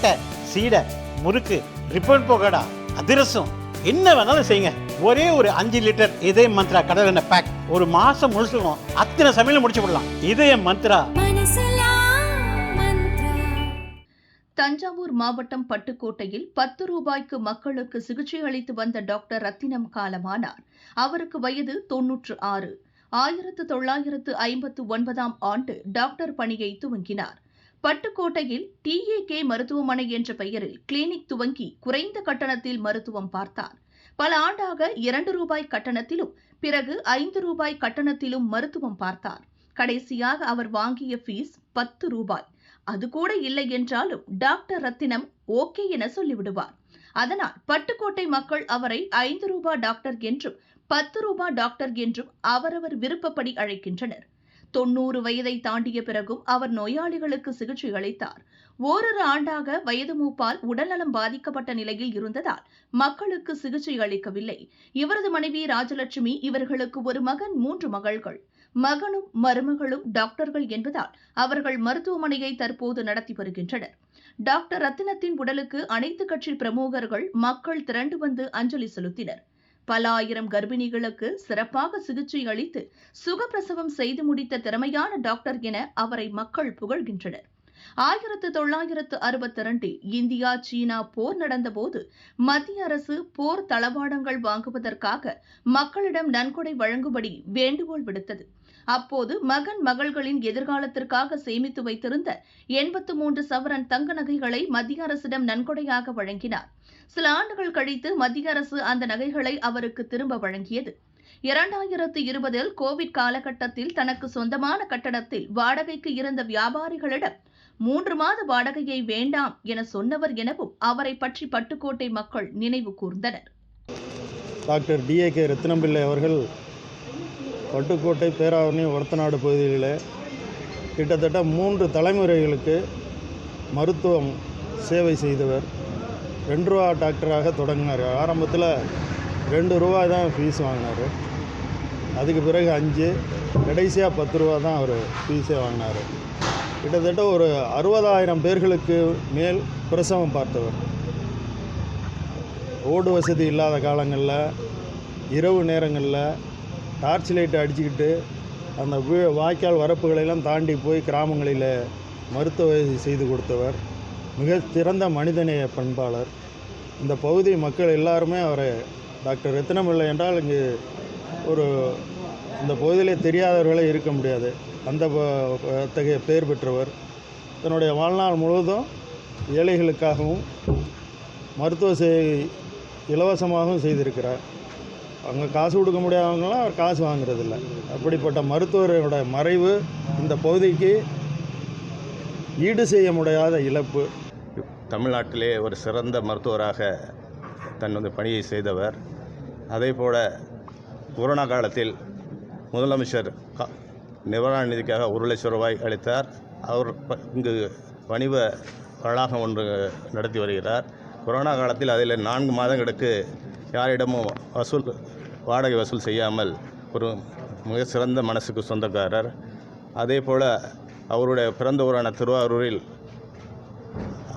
தட்டை சீடை முறுக்கு ரிப்பன் போகடா அதிரசம் என்ன வேணாலும் செய்யுங்க. ஒரே ஒரு அஞ்சு லிட்டர் இதய மந்த்ரா கடல் எண்ணெய் பேக் ஒரு மாசம் முழுசுக்கும் அத்தனை சமையல முடிச்சு விடலாம். இதய மந்த்ரா. தஞ்சாவூர் மாவட்டம் பட்டுக்கோட்டையில் பத்து ரூபாய்க்கு மக்களுக்கு சிகிச்சை அளித்து வந்த டாக்டர் ரத்தினம் காலமானார். அவருக்கு வயது தொன்னூற்று ஆறு. ஆயிரத்து தொள்ளாயிரத்து ஐம்பத்து ஒன்பதாம் ஆண்டு டாக்டர் பணியை துவங்கினார். பட்டுக்கோட்டையில் டிஏகே மருத்துவமனை என்ற பெயரில் கிளினிக் துவங்கி குறைந்த கட்டணத்தில் மருத்துவம் பார்த்தார். பல ஆண்டாக இரண்டு ரூபாய் கட்டணத்திலும் பிறகு ஐந்து ரூபாய் கட்டணத்திலும் மருத்துவம் பார்த்தார். கடைசியாக அவர் வாங்கிய ஃபீஸ் பத்து ரூபாய். அது கூட இல்லை என்றாலும் டாக்டர் ரத்தினம் ஓகே என சொல்லிவிடுவார். அதனால் பட்டுக்கோட்டை மக்கள் அவரை ஐந்து ரூபாய் டாக்டர் என்றும் பத்து ரூபாய் டாக்டர் என்றும் அவரவர் விருப்பப்படி அழைக்கின்றனர். தொண்ணூறு வயதை தாண்டிய பிறகும் அவர் நோயாளிகளுக்கு சிகிச்சை அளித்தார். ஓரிரு ஆண்டாக வயது மூப்பால் உடல்நலம் பாதிக்கப்பட்ட நிலையில் இருந்ததால் மக்களுக்கு சிகிச்சை அளிக்கவில்லை. இவரது மனைவி ராஜலட்சுமி இவர்களுக்கு ஒரு மகன் மூன்று மகள்கள். மகனும் மருமகளும் டாக்டர்கள் என்பதால் அவர்கள் மருத்துவமனையை தற்போது நடத்தி வருகின்றனர். டாக்டர் ரத்தினத்தின் உடலுக்கு அனைத்து கட்சி பிரமுகர்கள் மக்கள் திரண்டு வந்து அஞ்சலி செலுத்தினர். பல ஆயிரம் கர்ப்பிணிகளுக்கு சிறப்பாக சிகிச்சை அளித்து சுகப்பிரசவம் செய்து முடித்த திறமையான டாக்டர் என அவரை மக்கள் புகழ்கின்றனர். ஆயிரத்து தொள்ளாயிரத்து அறுபத்தி இரண்டில் இந்தியா சீனா போர் நடந்தபோது மத்திய அரசு போர் தளவாடங்கள் வாங்குவதற்காக மக்களிடம் நன்கொடை வழங்கும்படி வேண்டுகோள் விடுத்தது. அப்போது மகன் மகள்களின் எதிர்காலத்திற்காக சேமித்து வைத்திருந்த எண்பத்து மூன்று சவரன் தங்க நகைகளை மத்திய அரசிடம் நன்கொடையாக வழங்கினார். சில ஆண்டுகள் கழித்து மத்திய அரசு அந்த நகைகளை அவருக்கு திரும்ப வழங்கியது. இரண்டாயிரத்து இருபதில் கோவிட் காலகட்டத்தில் தனக்கு சொந்தமான கட்டடத்தில் வாடகைக்கு இருந்த வியாபாரிகளிடம் மூன்று மாத வாடகையை வேண்டாம் என சொன்னவர் எனவும் அவரை பற்றி பட்டுக்கோட்டை மக்கள் நினைவு கூர்ந்தனர். டாக்டர் டிஏகே ரத்தினம்பிள்ளை அவர்கள் பட்டுக்கோட்டை பேராவணி ஒரத்தநாடு பகுதிகளில் கிட்டத்தட்ட மூன்று தலைமுறைகளுக்கு மருத்துவம் சேவை செய்தவர். ரெண்டு ரூபா டாக்டராக தொடங்கினார். ஆரம்பத்தில் ரெண்டு ரூபா தான் ஃபீஸ் வாங்கினார். அதுக்கு பிறகு அஞ்சு கடைசியாக பத்து ரூபா தான் அவர் ஃபீஸே வாங்கினார். கிட்டத்தட்ட ஒரு அறுபதாயிரம் பேர்களுக்கு மேல் பிரசவம் பார்த்தவர். ஓடு வசதி இல்லாத காலங்களில் இரவு நேரங்களில் டார்ச் லைட்டை அடிச்சுக்கிட்டு அந்த வாய்க்கால் வரப்புகளெல்லாம் தாண்டி போய் கிராமங்களில் மருத்துவ செய்து கொடுத்தவர். மிக சிறந்த மனிதநேய பண்பாளர். இந்த பகுதி மக்கள் எல்லாருமே அவரை டாக்டர் ரத்தினமில்லை என்றால் இங்கு ஒரு இந்த பகுதியிலே தெரியாதவர்களே இருக்க முடியாது. அந்த அத்தகைய பெயர் பெற்றவர். தன்னுடைய வாழ்நாள் முழுவதும் ஏழைகளுக்காகவும் மருத்துவ சேவை இலவசமாகவும் செய்திருக்கிறார். அவங்க காசு கொடுக்க முடியாதவங்களாம் அவர் காசு வாங்குறதில்ல. அப்படிப்பட்ட மருத்துவரோட மறைவு இந்த பகுதிக்கு ஈடு செய்ய முடியாத இழப்பு. தமிழ்நாட்டிலே ஒரு சிறந்த மருத்துவராக தன் வந்து பணியை செய்தவர். அதே போல் கொரோனா காலத்தில் முதலமைச்சர் கா நிவாரண நிதிக்காக ஒரு லட்சம் ரூபாய் அளித்தார். அவர் ப- இங்கு வணிக வளாகம் ஒன்று நடத்தி வருகிறார். கொரோனா காலத்தில் அதில் நான்கு மாதங்களுக்கு யாரிடமும் வசூல் வாடகை வசூல் செய்யாமல் ஒரு மிக சிறந்த மனசுக்கு சொந்தக்காரர். அதே போல் அவருடைய பிறந்த ஊரான திருவாரூரில்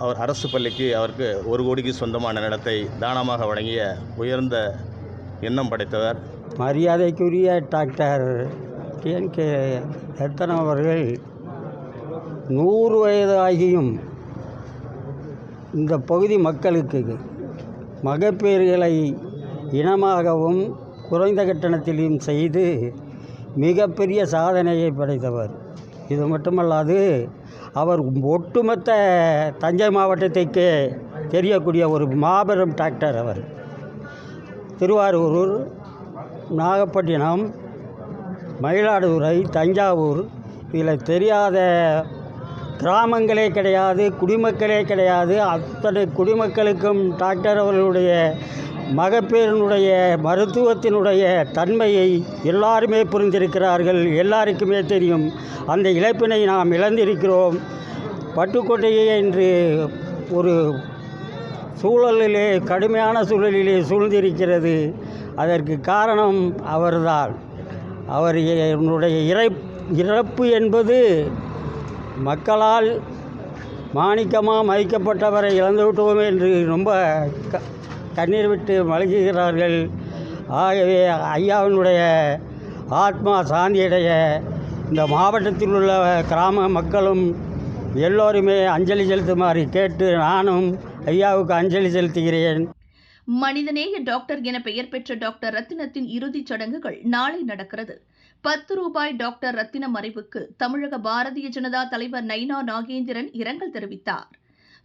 அவர் அரசு பள்ளிக்கு அவருக்கு ஒரு கோடிக்கு சொந்தமான நிலத்தை தானமாக வழங்கிய உயர்ந்த எண்ணம் படைத்தவர். மரியாதைக்குரிய டாக்டர் டிஎன்கே ரத்தனம் அவர்கள் நூறு வயது ஆகியும் இந்த பகுதி மக்களுக்கு மகப்பேறுகளை இனமாகவும் குறைந்த கட்டணத்திலும் செய்து மிகப்பெரிய சாதனையை படைத்தவர். இது மட்டுமல்லாது அவர் ஒட்டுமொத்த தஞ்சை மாவட்டத்திற்கே தெரியக்கூடிய ஒரு மாபெரும் டாக்டர் அவர். திருவாரூர் நாகப்பட்டினம் மயிலாடுதுறை தஞ்சாவூர் இதில் தெரியாத கிராமங்களே கிடையாது குடிமக்களே கிடையாது. அத்தனை குடிமக்களுக்கும் டாக்டர் அவர்களுடைய மகப்பேரனுடைய மருத்துவத்தினுடைய தன்மையை எல்லாருமே புரிந்திருக்கிறார்கள். எல்லாருக்குமே தெரியும். அந்த இழப்பினை நாம் இழந்திருக்கிறோம். பட்டுக்கோட்டையை என்று ஒரு சூழலிலே கடுமையான சூழலிலே சூழ்ந்திருக்கிறது. அதற்கு காரணம் அவர்தான். அவர் என்னுடைய இறை இறப்பு என்பது மக்களால் மாணிக்கமாக மதிக்கப்பட்டவரை இழந்துவிட்டோம் என்று ரொம்ப க கண்ணீர் விட்டு மழுகுகிறார்கள் ஆகவே ஐயாவினுடைய ஆத்மா சாந்தியடைய இந்த மாவட்டத்தில் உள்ள கிராம மக்களும் எல்லோருமே அஞ்சலி செலுத்துமாறு கேட்டு நானும் ஐயாவுக்கு அஞ்சலி செலுத்துகிறேன். மனிதநேய டாக்டர் என பெயர் பெற்ற டாக்டர் ரத்தினத்தின் இறுதிச் சடங்குகள் நாளை நடக்கிறது. பத்து ரூபாய் டாக்டர் ரத்தின மறைவுக்கு தமிழக பாரதிய ஜனதா தலைவர் நைனா நாகேந்திரன் இரங்கல் தெரிவித்தார்.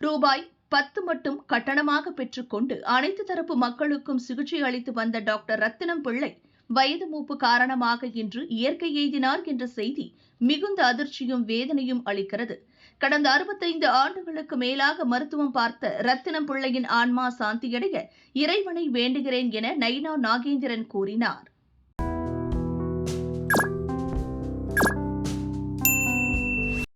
ரூபாய் பத்து மட்டும் கட்டணமாக பெற்றுக்கொண்டு அனைத்து தரப்பு மக்களுக்கும் சிகிச்சை அளித்து வந்த டாக்டர் ரத்தினம் பிள்ளை வயது மூப்பு காரணமாக இன்று இயற்கை எய்தினார் என்ற செய்தி மிகுந்த அதிர்ச்சியும் வேதனையும் அளிக்கிறது. கடந்த அறுபத்தைந்து ஆண்டுகளுக்கு மேலாக மருத்துவம் பார்த்த ரத்தினம் பிள்ளையின் ஆன்மா சாந்தியடைய இறைவனை வேண்டுகிறேன் என நைனா நாகேந்திரன் கூறினார்.